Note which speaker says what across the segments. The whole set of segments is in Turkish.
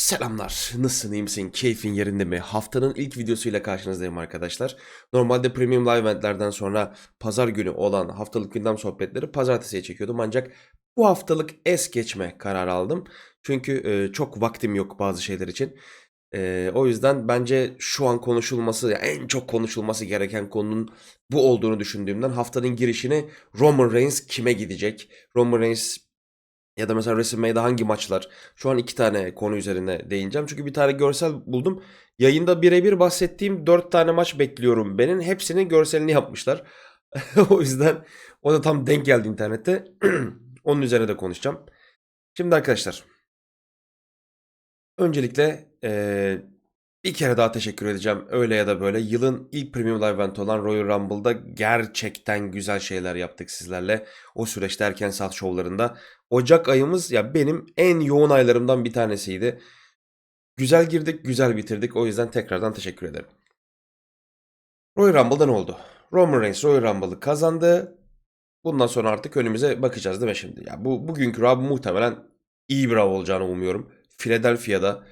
Speaker 1: Selamlar. Nasılsın, iyi misin? Keyfin yerinde mi? Haftanın ilk videosuyla karşınızdayım arkadaşlar. Normalde Premium Live Event'lerden sonra pazar günü olan haftalık gündem sohbetleri pazartesiye çekiyordum. Ancak bu haftalık es geçme kararı aldım. Çünkü e, çok vaktim yok bazı şeyler için. E, o yüzden bence şu an konuşulması, en çok konuşulması gereken konunun bu olduğunu düşündüğümden haftanın girişini Roman Reigns kime gidecek? Roman Reigns ya da mesela WrestleMania'da hangi maçlar? Şu an iki tane konu üzerine değineceğim. Çünkü bir tane görsel buldum. Yayında birebir bahsettiğim dört tane maç bekliyorum. Benim hepsinin görselini yapmışlar. o yüzden o da tam denk geldi internette. Onun üzerine de konuşacağım. Şimdi arkadaşlar. Öncelikle eee, bir kere daha teşekkür edeceğim. Öyle ya da böyle. Yılın ilk Premium Live Event olan Royal Rumble'da gerçekten güzel şeyler yaptık sizlerle. O süreçte erken saat şovlarında. Ocak ayımız ya benim en yoğun aylarımdan bir tanesiydi. Güzel girdik, güzel bitirdik. O yüzden tekrardan teşekkür ederim. Royal Rumble'da ne oldu? Roman Reigns Royal Rumble'ı kazandı. Bundan sonra artık önümüze bakacağız değil mi şimdi? Ya bu bugünkü Raw muhtemelen iyi bir Raw olacağını umuyorum. Philadelphia'da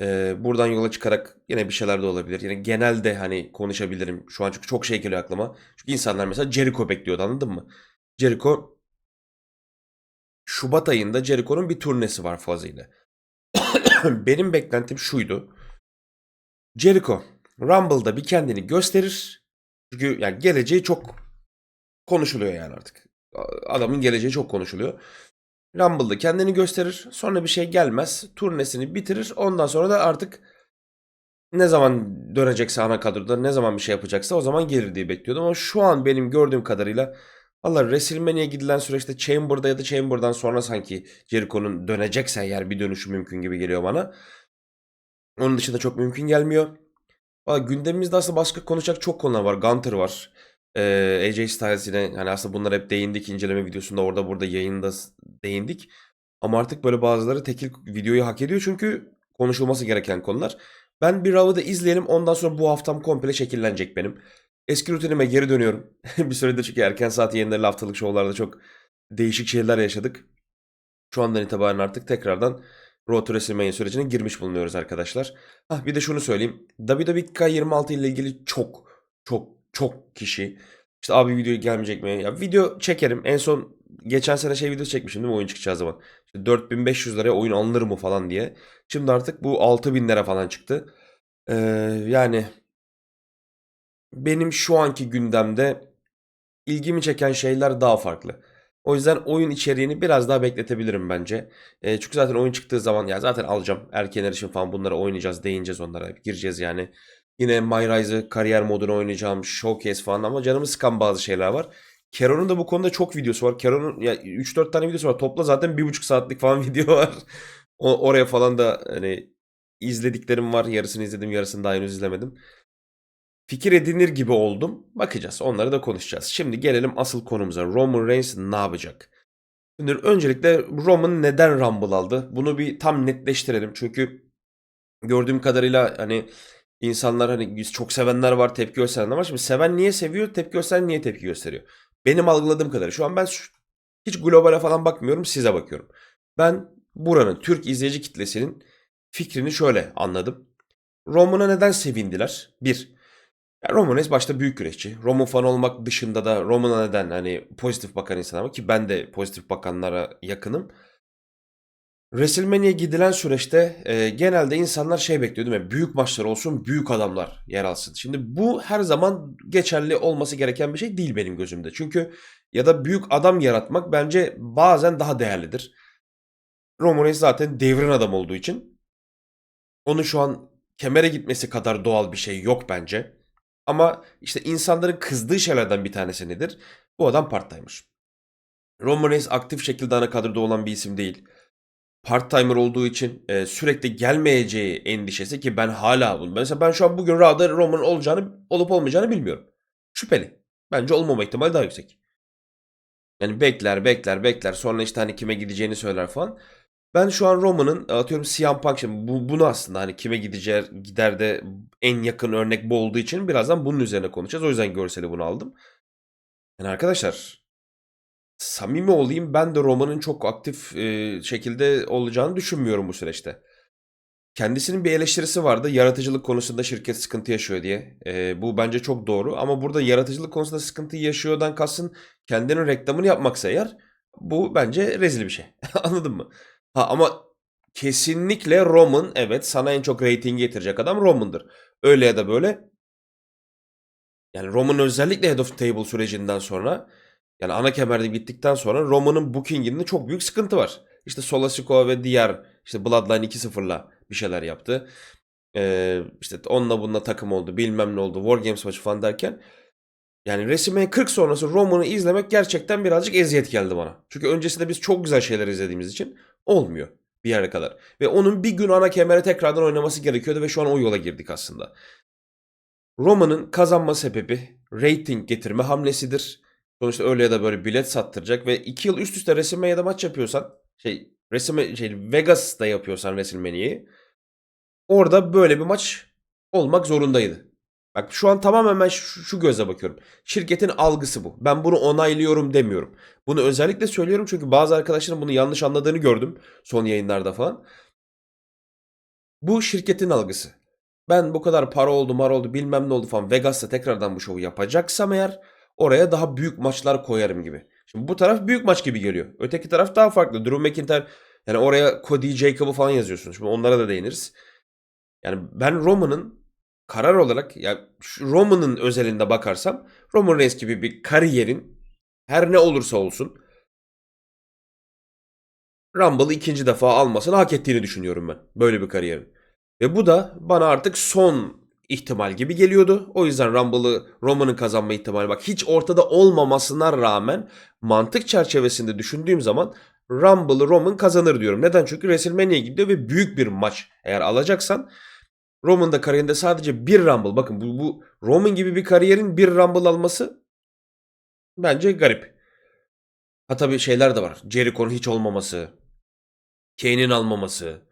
Speaker 1: e, buradan yola çıkarak yine bir şeyler de olabilir. Yine genelde hani konuşabilirim. Şu an çünkü çok şey geliyor aklıma. Çünkü insanlar mesela Jericho bekliyordu anladın mı? Jericho Şubat ayında Jericho'nun bir turnesi var fazıyla. Benim beklentim şuydu. Jericho Rumble'da bir kendini gösterir. Çünkü yani geleceği çok konuşuluyor yani artık. Adamın geleceği çok konuşuluyor. Rumble'da kendini gösterir. Sonra bir şey gelmez. Turnesini bitirir. Ondan sonra da artık ne zaman dönecekse ana kadroda ne zaman bir şey yapacaksa o zaman gelir diye bekliyordum. Ama şu an benim gördüğüm kadarıyla Valla WrestleMania'ya gidilen süreçte Chamber'da ya da Chamber'dan sonra sanki Jericho'nun dönecekse eğer bir dönüşü mümkün gibi geliyor bana. Onun dışında çok mümkün gelmiyor. Valla gündemimizde aslında başka konuşacak çok konular var. Gunter var. Ee, AJ Styles yine hani aslında bunlar hep değindik inceleme videosunda orada burada yayında değindik. Ama artık böyle bazıları tekil videoyu hak ediyor çünkü konuşulması gereken konular. Ben bir Raw'ı da izleyelim ondan sonra bu haftam komple şekillenecek benim. Eski rutinime geri dönüyorum. bir süredir çünkü erken saat yayınları haftalık şovlarda çok değişik şeyler yaşadık. Şu andan itibaren artık tekrardan Road to WrestleMania sürecine girmiş bulunuyoruz arkadaşlar. Hah bir de şunu söyleyeyim. WWE 26 ile ilgili çok çok çok kişi işte abi video gelmeyecek mi? Ya video çekerim. En son geçen sene şey video çekmişim değil mi oyun çıkacağı zaman. İşte 4500 liraya oyun alınır mı falan diye. Şimdi artık bu 6000 lira falan çıktı. Ee, yani benim şu anki gündemde ilgimi çeken şeyler daha farklı. O yüzden oyun içeriğini biraz daha bekletebilirim bence. E, çünkü zaten oyun çıktığı zaman ya zaten alacağım. Erken erişim falan bunları oynayacağız, değineceğiz onlara. Gireceğiz yani. Yine My Rise'ı kariyer modunu oynayacağım. Showcase falan ama canımı sıkan bazı şeyler var. Keron'un da bu konuda çok videosu var. Keron'un ya 3-4 tane videosu var. Topla zaten 1,5 saatlik falan video var. O, oraya falan da hani izlediklerim var. Yarısını izledim, yarısını daha henüz izlemedim fikir edinir gibi oldum. Bakacağız. Onları da konuşacağız. Şimdi gelelim asıl konumuza. Roman Reigns ne yapacak? Şimdi öncelikle Roman neden Rumble aldı? Bunu bir tam netleştirelim. Çünkü gördüğüm kadarıyla hani insanlar hani çok sevenler var, tepki gösterenler var. Şimdi seven niye seviyor, tepki gösteren niye tepki gösteriyor? Benim algıladığım kadarıyla. Şu an ben hiç globale falan bakmıyorum, size bakıyorum. Ben buranın Türk izleyici kitlesinin fikrini şöyle anladım. Roman'a neden sevindiler? Bir, ya Roman Reigns başta büyük güreşçi. Roman fan olmak dışında da Roman'a neden hani pozitif bakan insan ama ki ben de pozitif bakanlara yakınım. WrestleMania'ya gidilen süreçte e, genelde insanlar şey bekliyor değil mi? Büyük maçlar olsun, büyük adamlar yer alsın. Şimdi bu her zaman geçerli olması gereken bir şey değil benim gözümde. Çünkü ya da büyük adam yaratmak bence bazen daha değerlidir. Roman Reigns zaten devrin adam olduğu için onun şu an kemere gitmesi kadar doğal bir şey yok bence. Ama işte insanların kızdığı şeylerden bir tanesi nedir? Bu adam part-timer. Roman Reigns aktif şekilde ana kadroda olan bir isim değil. Part-timer olduğu için e, sürekli gelmeyeceği endişesi ki ben hala bunu. Mesela ben şu an bugün Raw'da Roman olacağını olup olmayacağını bilmiyorum. Şüpheli. Bence olmama ihtimali daha yüksek. Yani bekler bekler bekler sonra işte hani kime gideceğini söyler falan. Ben şu an Roman'ın atıyorum CM Punk şimdi bu, bunu aslında hani kime gideceği gider de en yakın örnek bu olduğu için birazdan bunun üzerine konuşacağız. O yüzden görseli bunu aldım. Yani arkadaşlar samimi olayım ben de Roman'ın çok aktif e, şekilde olacağını düşünmüyorum bu süreçte. kendisinin bir eleştirisi vardı. Yaratıcılık konusunda şirket sıkıntı yaşıyor diye. Ee, bu bence çok doğru ama burada yaratıcılık konusunda sıkıntı yaşıyordan kastın kendinin reklamını yapmaksa eğer bu bence rezil bir şey. Anladın mı? Ha ama kesinlikle Roman evet sana en çok reyting getirecek adam Roman'dır. Öyle ya da böyle. Yani Roman özellikle Head of Table sürecinden sonra yani ana kemerde gittikten sonra Roman'ın bookinginde çok büyük sıkıntı var. İşte Solasico ve diğer işte Bloodline 2-0'la bir şeyler yaptı. Ee, işte onunla bununla takım oldu bilmem ne oldu War Games maçı falan derken yani WrestleMania 40 sonrası Roman'ı izlemek gerçekten birazcık eziyet geldi bana. Çünkü öncesinde biz çok güzel şeyler izlediğimiz için olmuyor bir yere kadar. Ve onun bir gün ana kemere tekrardan oynaması gerekiyordu ve şu an o yola girdik aslında. Roman'ın kazanma sebebi rating getirme hamlesidir. Sonuçta öyle ya da böyle bilet sattıracak ve 2 yıl üst üste WrestleMania'da maç yapıyorsan şey, WrestleMania, şey Vegas'ta yapıyorsan WrestleMania'yı orada böyle bir maç olmak zorundaydı. Bak şu an tamamen ben şu, şu göze bakıyorum. Şirketin algısı bu. Ben bunu onaylıyorum demiyorum. Bunu özellikle söylüyorum çünkü bazı arkadaşların bunu yanlış anladığını gördüm son yayınlarda falan. Bu şirketin algısı. Ben bu kadar para oldu, mar oldu, bilmem ne oldu falan Vegas'ta tekrardan bu şovu yapacaksam eğer oraya daha büyük maçlar koyarım gibi. Şimdi bu taraf büyük maç gibi geliyor. Öteki taraf daha farklı. Drew McIntyre yani oraya Cody Jacob'u falan yazıyorsunuz. Şimdi onlara da değiniriz. Yani ben Roman'ın karar olarak ya şu Roman'ın özelinde bakarsam Roman Reigns gibi bir kariyerin her ne olursa olsun Rumble'ı ikinci defa almasını hak ettiğini düşünüyorum ben. Böyle bir kariyerin. Ve bu da bana artık son ihtimal gibi geliyordu. O yüzden Rumble'ı Roman'ın kazanma ihtimali bak hiç ortada olmamasına rağmen mantık çerçevesinde düşündüğüm zaman Rumble'ı Roman kazanır diyorum. Neden? Çünkü WrestleMania'ya gidiyor ve büyük bir maç. Eğer alacaksan Roman da kariyerinde sadece bir Rumble. Bakın bu, bu Roman gibi bir kariyerin bir Rumble alması bence garip. Ha tabii şeyler de var. Jericho'nun hiç olmaması. Kane'in almaması.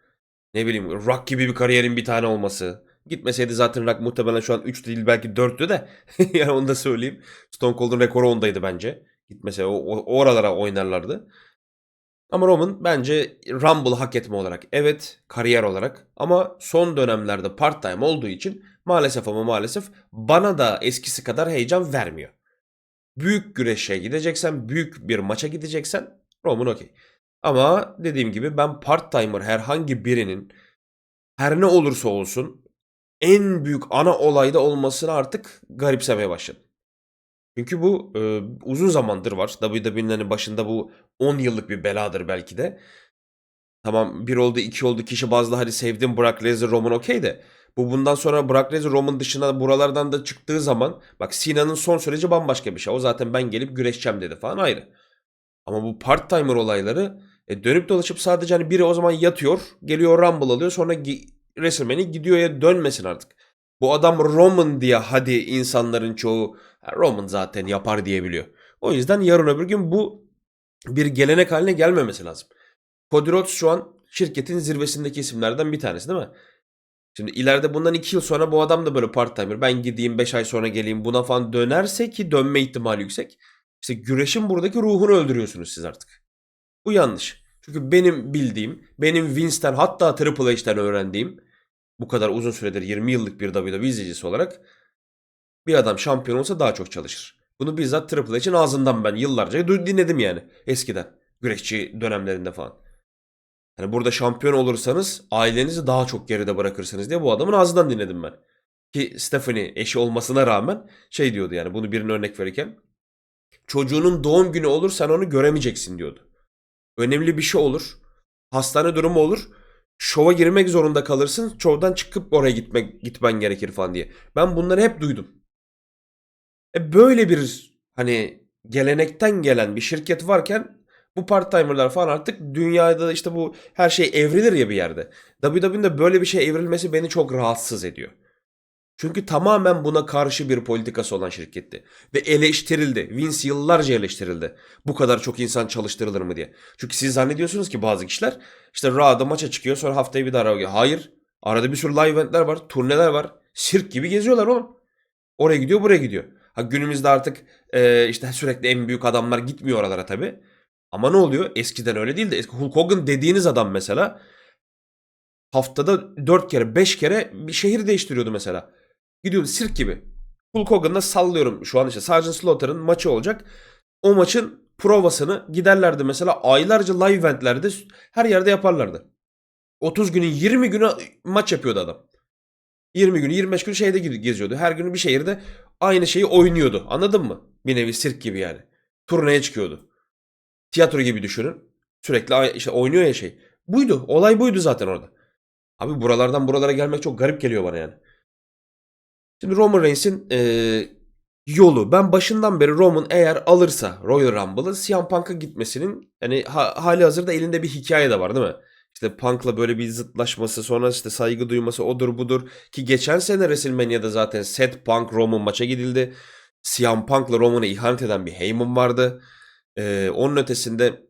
Speaker 1: Ne bileyim Rock gibi bir kariyerin bir tane olması. Gitmeseydi zaten Rock muhtemelen şu an 3 değil belki 4'tü de. yani onu da söyleyeyim. Stone Cold'un rekoru ondaydı bence. Gitmese o, o oralara oynarlardı. Ama Roman bence Rumble hak etme olarak evet kariyer olarak ama son dönemlerde part time olduğu için maalesef ama maalesef bana da eskisi kadar heyecan vermiyor. Büyük güreşe gideceksen, büyük bir maça gideceksen Roman okey. Ama dediğim gibi ben part timer herhangi birinin her ne olursa olsun en büyük ana olayda olmasını artık garipsemeye başladım. Çünkü bu e, uzun zamandır var. WWE'nin hani başında bu 10 yıllık bir beladır belki de. Tamam bir oldu iki oldu kişi bazda hadi sevdim Brock Lesnar Roman okey de. Bu bundan sonra Brock Lesnar Roman dışına buralardan da çıktığı zaman bak Sina'nın son süreci bambaşka bir şey. O zaten ben gelip güreşeceğim dedi falan ayrı. Ama bu part timer olayları e, dönüp dolaşıp sadece hani biri o zaman yatıyor geliyor Rumble alıyor sonra WrestleMania gidiyor ya dönmesin artık. Bu adam Roman diye hadi insanların çoğu Roman zaten yapar diyebiliyor. O yüzden yarın öbür gün bu bir gelenek haline gelmemesi lazım. Cody Rhodes şu an şirketin zirvesindeki isimlerden bir tanesi değil mi? Şimdi ileride bundan 2 yıl sonra bu adam da böyle part timer. Ben gideyim 5 ay sonra geleyim buna falan dönerse ki dönme ihtimali yüksek. İşte güreşin buradaki ruhunu öldürüyorsunuz siz artık. Bu yanlış. Çünkü benim bildiğim, benim Vince'ten hatta Triple H'ten öğrendiğim bu kadar uzun süredir 20 yıllık bir WWE izleyicisi olarak bir adam şampiyon olsa daha çok çalışır. Bunu bizzat Triple H'in ağzından ben yıllarca dinledim yani eskiden. Güreşçi dönemlerinde falan. Yani burada şampiyon olursanız ailenizi daha çok geride bırakırsınız diye bu adamın ağzından dinledim ben. Ki Stephanie eşi olmasına rağmen şey diyordu yani bunu birine örnek verirken. Çocuğunun doğum günü olur sen onu göremeyeceksin diyordu. Önemli bir şey olur. Hastane durumu olur. Şova girmek zorunda kalırsın. Şovdan çıkıp oraya gitmek gitmen gerekir falan diye. Ben bunları hep duydum. E böyle bir hani gelenekten gelen bir şirket varken bu part timer'lar falan artık dünyada işte bu her şey evrilir ya bir yerde. WWE'nin de böyle bir şey evrilmesi beni çok rahatsız ediyor. Çünkü tamamen buna karşı bir politikası olan şirketti. Ve eleştirildi. Vince yıllarca eleştirildi. Bu kadar çok insan çalıştırılır mı diye. Çünkü siz zannediyorsunuz ki bazı kişiler işte Raw'da maça çıkıyor sonra haftaya bir daha Raw'a. Hayır. Arada bir sürü live eventler var. Turneler var. Sirk gibi geziyorlar oğlum. Oraya gidiyor buraya gidiyor. Ha günümüzde artık e, işte sürekli en büyük adamlar gitmiyor oralara tabi. Ama ne oluyor? Eskiden öyle değildi. Eski Hulk Hogan dediğiniz adam mesela haftada 4 kere 5 kere bir şehir değiştiriyordu mesela. Gidiyordu sirk gibi. Hulk Hogan'la sallıyorum şu an işte Sergeant Slaughter'ın maçı olacak. O maçın provasını giderlerdi mesela aylarca live eventlerde her yerde yaparlardı. 30 günün 20 günü maç yapıyordu adam. 20 günü 25 gün şeyde geziyordu. Her gün bir şehirde aynı şeyi oynuyordu. Anladın mı? Bir nevi sirk gibi yani. Turneye çıkıyordu. Tiyatro gibi düşünün. Sürekli işte oynuyor ya şey. Buydu. Olay buydu zaten orada. Abi buralardan buralara gelmek çok garip geliyor bana yani. Şimdi Roman Reigns'in eee, yolu. Ben başından beri Roman eğer alırsa Royal Rumble'ı CM Punk'a gitmesinin hani ha- hali hazırda elinde bir hikaye de var değil mi? İşte Punk'la böyle bir zıtlaşması sonra işte saygı duyması odur budur. Ki geçen sene WrestleMania'da zaten Seth Punk Roman maça gidildi. CM Punk'la Roman'a ihanet eden bir Heyman vardı. Eee, onun ötesinde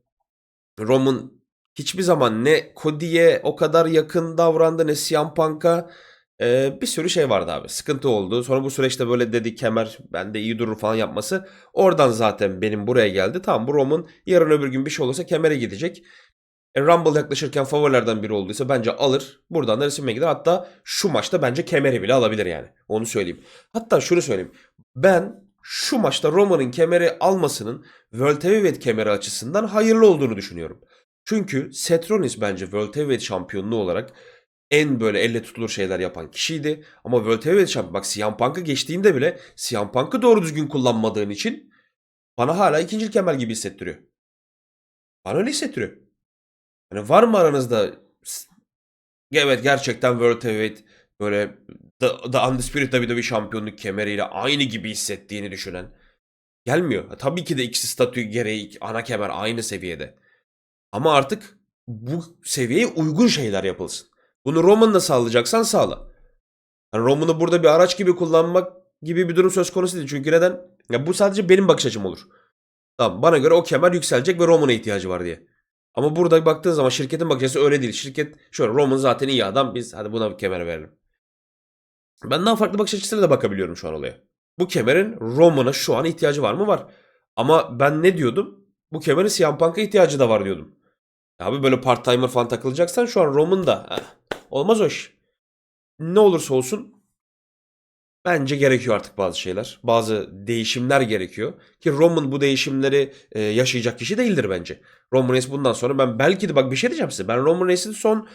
Speaker 1: Roman hiçbir zaman ne Cody'ye o kadar yakın davrandı ne CM Punk'a. Ee, bir sürü şey vardı abi. Sıkıntı oldu. Sonra bu süreçte böyle dedi kemer bende iyi durur falan yapması. Oradan zaten benim buraya geldi. Tamam bu Roman yarın öbür gün bir şey olursa kemere gidecek. E, Rumble yaklaşırken favorilerden biri olduysa bence alır. Buradan da resimine gider. Hatta şu maçta bence kemeri bile alabilir yani. Onu söyleyeyim. Hatta şunu söyleyeyim. Ben şu maçta Roman'ın kemeri almasının World Heavyweight kemeri açısından hayırlı olduğunu düşünüyorum. Çünkü Seth Rollins bence World Heavyweight şampiyonluğu olarak en böyle elle tutulur şeyler yapan kişiydi. Ama World Heavyweight şampiyon bak CM Punk'ı geçtiğinde bile CM Punk'ı doğru düzgün kullanmadığın için bana hala ikinci kemer gibi hissettiriyor. Bana öyle hissettiriyor. Hani var mı aranızda evet gerçekten World Heavyweight böyle The, The Undisputed WWE şampiyonluk kemeriyle aynı gibi hissettiğini düşünen gelmiyor. Tabii ki de ikisi statü gereği ana kemer aynı seviyede. Ama artık bu seviyeye uygun şeyler yapılsın. Bunu Roman'la sağlayacaksan sağla. Yani Roman'ı burada bir araç gibi kullanmak gibi bir durum söz konusu değil. Çünkü neden? Ya bu sadece benim bakış açım olur. Tamam bana göre o kemer yükselecek ve Roman'a ihtiyacı var diye. Ama burada baktığın zaman şirketin bakış açısı öyle değil. Şirket şöyle Roman zaten iyi adam biz hadi buna bir kemer verelim. Ben daha farklı bakış açısıyla da bakabiliyorum şu an olaya. Bu kemerin Roman'a şu an ihtiyacı var mı? Var. Ama ben ne diyordum? Bu kemerin CM ihtiyacı da var diyordum. Abi böyle part timer falan takılacaksan şu an Roman da olmaz o iş. Ne olursa olsun bence gerekiyor artık bazı şeyler. Bazı değişimler gerekiyor. Ki Roman bu değişimleri e, yaşayacak kişi değildir bence. Roman Reigns bundan sonra ben belki de bak bir şey diyeceğim size. Ben Roman Reigns'in son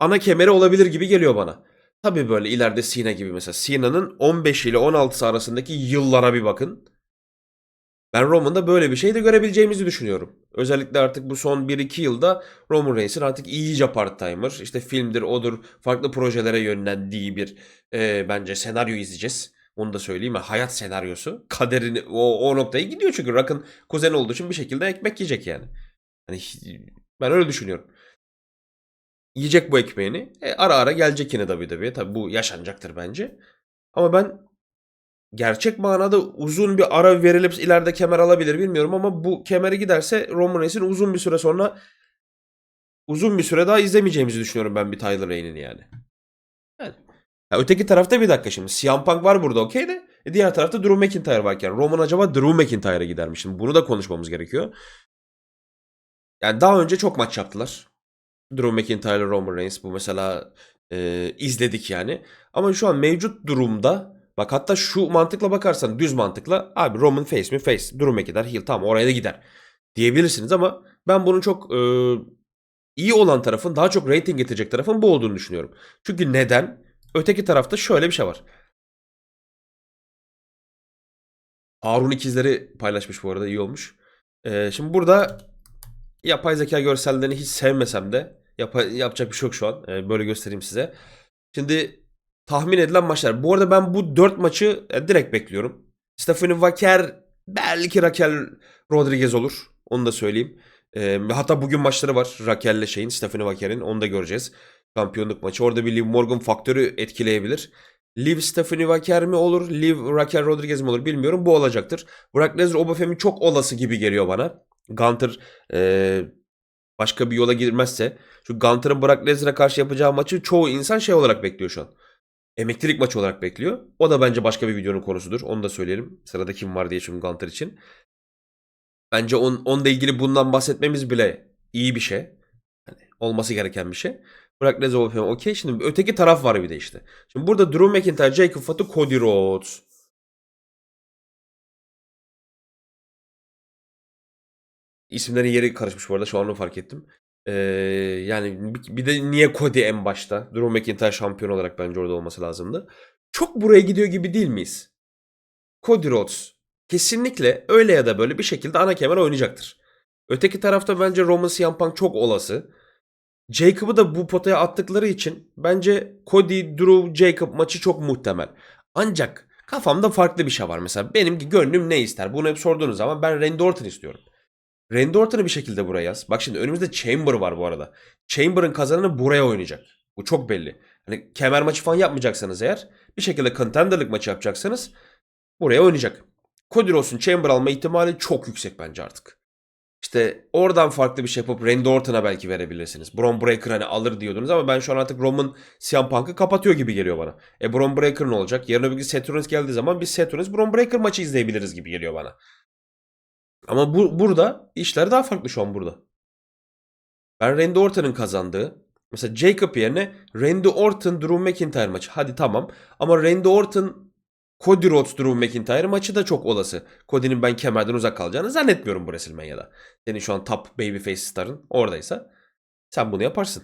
Speaker 1: ana kemeri olabilir gibi geliyor bana. Tabii böyle ileride Cena gibi mesela. Cena'nın 15 ile 16 arasındaki yıllara bir bakın. Ben Roman'da böyle bir şey de görebileceğimizi düşünüyorum. Özellikle artık bu son 1-2 yılda Roman Reigns'in artık iyice part-timer. işte filmdir, odur, farklı projelere yönlendiği bir e, bence senaryo izleyeceğiz. Onu da söyleyeyim. ya, Hayat senaryosu. Kaderini o, o noktaya gidiyor çünkü Rock'ın kuzeni olduğu için bir şekilde ekmek yiyecek yani. Hani ben öyle düşünüyorum. Yiyecek bu ekmeğini. E, ara ara gelecek yine WWE'ye. Tabii bu yaşanacaktır bence. Ama ben gerçek manada uzun bir ara verilip ileride kemer alabilir bilmiyorum ama bu kemeri giderse Roman Reigns'in uzun bir süre sonra uzun bir süre daha izlemeyeceğimizi düşünüyorum ben bir Tyler Rate'in yani. Yani. Ha, öteki tarafta bir dakika şimdi. CM Punk var burada okey de. E, diğer tarafta Drew McIntyre varken Roman acaba Drew McIntyre'a gider mi? Şimdi bunu da konuşmamız gerekiyor. Yani daha önce çok maç yaptılar. Drew McIntyre, Roman Reigns bu mesela e, izledik yani. Ama şu an mevcut durumda bak hatta şu mantıkla bakarsan düz mantıkla abi Roman face mi face Drew McIntyre heel tamam oraya da gider diyebilirsiniz ama ben bunun çok e, iyi olan tarafın daha çok rating getirecek tarafın bu olduğunu düşünüyorum. Çünkü neden? Öteki tarafta şöyle bir şey var. Harun ikizleri paylaşmış bu arada iyi olmuş. E, şimdi burada yapay zeka görsellerini hiç sevmesem de yapa- yapacak bir şey yok şu an. Ee, böyle göstereyim size. Şimdi tahmin edilen maçlar. Bu arada ben bu 4 maçı e, direkt bekliyorum. Stephanie Wacker belki Raquel Rodriguez olur. Onu da söyleyeyim. Ee, hatta bugün maçları var. Raquel'le şeyin Stephanie Wacker'in. Onu da göreceğiz. Şampiyonluk maçı. Orada bir Liv Morgan faktörü etkileyebilir. Liv Stephanie Wacker mi olur? Liv Raquel Rodriguez mi olur bilmiyorum. Bu olacaktır. Brock Lesnar Obafemi çok olası gibi geliyor bana. Gunter e, başka bir yola girmezse şu Gunter'ın Brock Lesnar'a karşı yapacağı maçı çoğu insan şey olarak bekliyor şu an. Emeklilik maçı olarak bekliyor. O da bence başka bir videonun konusudur. Onu da söyleyelim. Sırada kim var diye çünkü Gunter için. Bence on, onunla ilgili bundan bahsetmemiz bile iyi bir şey. Hani olması gereken bir şey. Hall of Fame okey. Şimdi öteki taraf var bir de işte. Şimdi burada Drew McIntyre, Jacob Fatu, Cody Rhodes. İsimlerin yeri karışmış bu arada şu an onu fark ettim. Ee, yani bir- de niye Cody en başta? Drew McIntyre şampiyon olarak bence orada olması lazımdı. Çok buraya gidiyor gibi değil miyiz? Cody Rhodes kesinlikle öyle ya da böyle bir şekilde ana kemer oynayacaktır. Öteki tarafta bence Roman CM Punk çok olası. Jacob'ı da bu potaya attıkları için bence Cody, Drew, Jacob maçı çok muhtemel. Ancak kafamda farklı bir şey var. Mesela benim gönlüm ne ister? Bunu hep sorduğunuz zaman ben Randy Orton istiyorum. Randy Orton'u bir şekilde buraya yaz. Bak şimdi önümüzde Chamber var bu arada. Chamber'ın kazananı buraya oynayacak. Bu çok belli. Hani kemer maçı falan yapmayacaksanız eğer bir şekilde contenderlık maçı yapacaksanız buraya oynayacak. Cody Rhodes'un Chamber alma ihtimali çok yüksek bence artık. İşte oradan farklı bir şey yapıp Randy Orton'a belki verebilirsiniz. Braun Breaker hani alır diyordunuz ama ben şu an artık Roman CM Punk'ı kapatıyor gibi geliyor bana. E Braun Breaker ne olacak? Yarın öbür gün Seth Rollins geldiği zaman biz Seth Rollins Braun Breaker maçı izleyebiliriz gibi geliyor bana. Ama bu, burada işler daha farklı şu an burada. Ben Randy Orton'un kazandığı mesela Jacob yerine Randy Orton Drew McIntyre maçı. Hadi tamam. Ama Randy Orton Cody Rhodes Drew McIntyre maçı da çok olası. Cody'nin ben kemerden uzak kalacağını zannetmiyorum bu WrestleMania'da. Senin şu an top babyface starın oradaysa sen bunu yaparsın.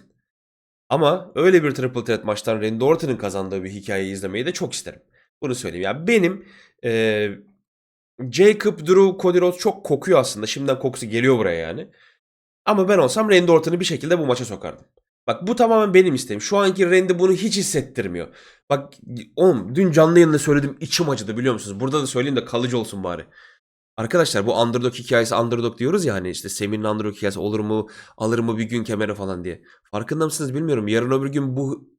Speaker 1: Ama öyle bir Triple Threat maçtan Randy Orton'un kazandığı bir hikayeyi izlemeyi de çok isterim. Bunu söyleyeyim. Yani benim eee Jacob, Drew, Cody Rhodes çok kokuyor aslında. Şimdiden kokusu geliyor buraya yani. Ama ben olsam Randy Orton'u bir şekilde bu maça sokardım. Bak bu tamamen benim isteğim. Şu anki Randy bunu hiç hissettirmiyor. Bak oğlum dün canlı yayında söyledim içim acıdı biliyor musunuz? Burada da söyleyeyim de kalıcı olsun bari. Arkadaşlar bu underdog hikayesi underdog diyoruz ya hani işte Semin'in underdog hikayesi olur mu alır mı bir gün kemeri falan diye. Farkında mısınız bilmiyorum. Yarın öbür gün bu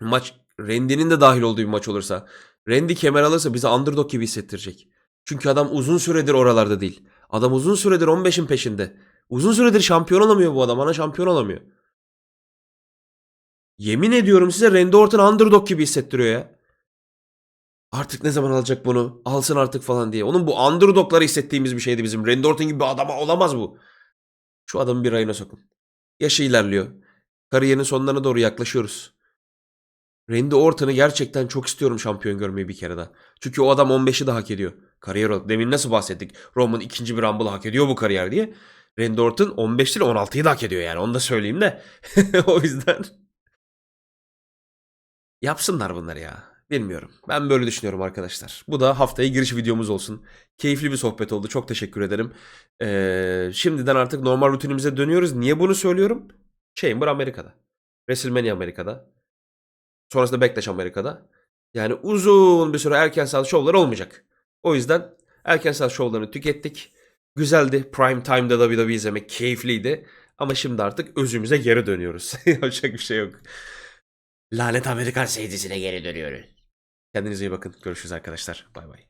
Speaker 1: maç Randy'nin de dahil olduğu bir maç olursa Randy kemer alırsa bize underdog gibi hissettirecek. Çünkü adam uzun süredir oralarda değil. Adam uzun süredir 15'in peşinde. Uzun süredir şampiyon olamıyor bu adam. Ana şampiyon olamıyor. Yemin ediyorum size Randy Orton underdog gibi hissettiriyor ya. Artık ne zaman alacak bunu? Alsın artık falan diye. Onun bu underdogları hissettiğimiz bir şeydi bizim. Randy Orton gibi bir adama olamaz bu. Şu adamı bir ayına sokun. Yaşı ilerliyor. Kariyerinin sonlarına doğru yaklaşıyoruz. Randy Orton'u gerçekten çok istiyorum şampiyon görmeyi bir kere daha. Çünkü o adam 15'i de hak ediyor. Kariyer olarak. Demin nasıl bahsettik? Roman ikinci bir Rumble hak ediyor bu kariyer diye. Randy Orton 15 değil 16'yı da hak ediyor yani. Onu da söyleyeyim de. o yüzden. Yapsınlar bunları ya. Bilmiyorum. Ben böyle düşünüyorum arkadaşlar. Bu da haftaya giriş videomuz olsun. Keyifli bir sohbet oldu. Çok teşekkür ederim. Ee, şimdiden artık normal rutinimize dönüyoruz. Niye bunu söylüyorum? Chamber Amerika'da. WrestleMania Amerika'da. Sonrasında Backlash Amerika'da. Yani uzun bir süre erken saat şovlar olmayacak. O yüzden erken saat şovlarını tükettik. Güzeldi. Prime Time'da WWE izlemek keyifliydi. Ama şimdi artık özümüze geri dönüyoruz. Yapacak bir şey yok. Lanet Amerikan seyircisine geri dönüyoruz. Kendinize iyi bakın. Görüşürüz arkadaşlar. Bay bay.